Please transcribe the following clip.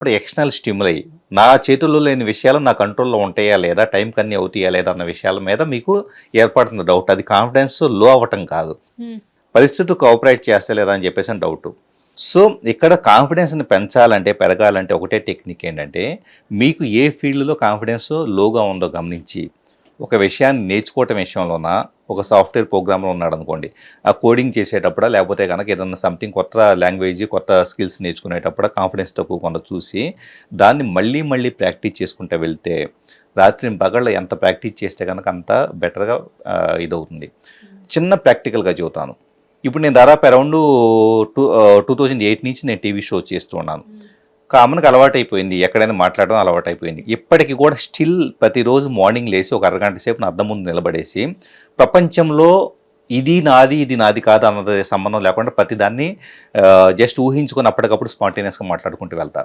ఇప్పుడు external stimuli నా చేతుల్లో లేని విషయాలు నా కంట్రోల్లో ఉంటాయా లేదా? టైం కన్నీ అవుతాయా లేదా? అన్న విషయాల మీద మీకు ఏర్పడుతుంది డౌట్ అది కాన్ఫిడెన్స్లో అవ్వటం కాదు. పరిస్థితులు కోఆపరేట్ చేస్తా లేదా అని చెప్పేసి డౌట్ సో ఇక్కడ కాన్ఫిడెన్స్ని పెంచాలంటే పెరగాలంటే ఒకటే టెక్నిక్ ఏంటంటే మీకు ఏ ఫీల్డ్లో కాన్ఫిడెన్స్ లోగా ఉందో గమనించి ఒక విషయాన్ని నేర్చుకోవటం విషయంలోన ఒక సాఫ్ట్వేర్ ప్రోగ్రామ్లో ఉన్నాడు అనుకోండి ఆ కోడింగ్ చేసేటప్పుడు లేకపోతే కనుక ఏదన్నా సంథింగ్ కొత్త లాంగ్వేజ్ కొత్త స్కిల్స్ నేర్చుకునేటప్పుడు కాన్ఫిడెన్స్ తక్కువ కొంత చూసి దాన్ని మళ్ళీ మళ్ళీ ప్రాక్టీస్ చేసుకుంటూ వెళ్తే రాత్రి పగళ్ళ ఎంత ప్రాక్టీస్ చేస్తే కనుక అంత బెటర్గా ఇదవుతుంది. చిన్న ప్రాక్టికల్గా చెబుతాను. ఇప్పుడు నేను దాదాపు around two two thousand eight నుంచి నేను టీవీ షో చేస్తూ ఉన్నాను. కామన్గా అలవాటైపోయింది. ఎక్కడైనా మాట్లాడడం అలవాటైపోయింది. ఇప్పటికీ కూడా స్టిల్ ప్రతిరోజు మార్నింగ్ లేచి ఒక అరగంట సేపు నా అద్దం ముందు నిలబడేసి ప్రపంచంలో ఇది నాది ఇది నాది కాదు అన్నది సంబంధం లేకుండా ప్రతిదాన్ని జస్ట్ ఊహించుకొని అప్పటికప్పుడు స్పాంటేనియస్గా మాట్లాడుకుంటూ వెళ్తా.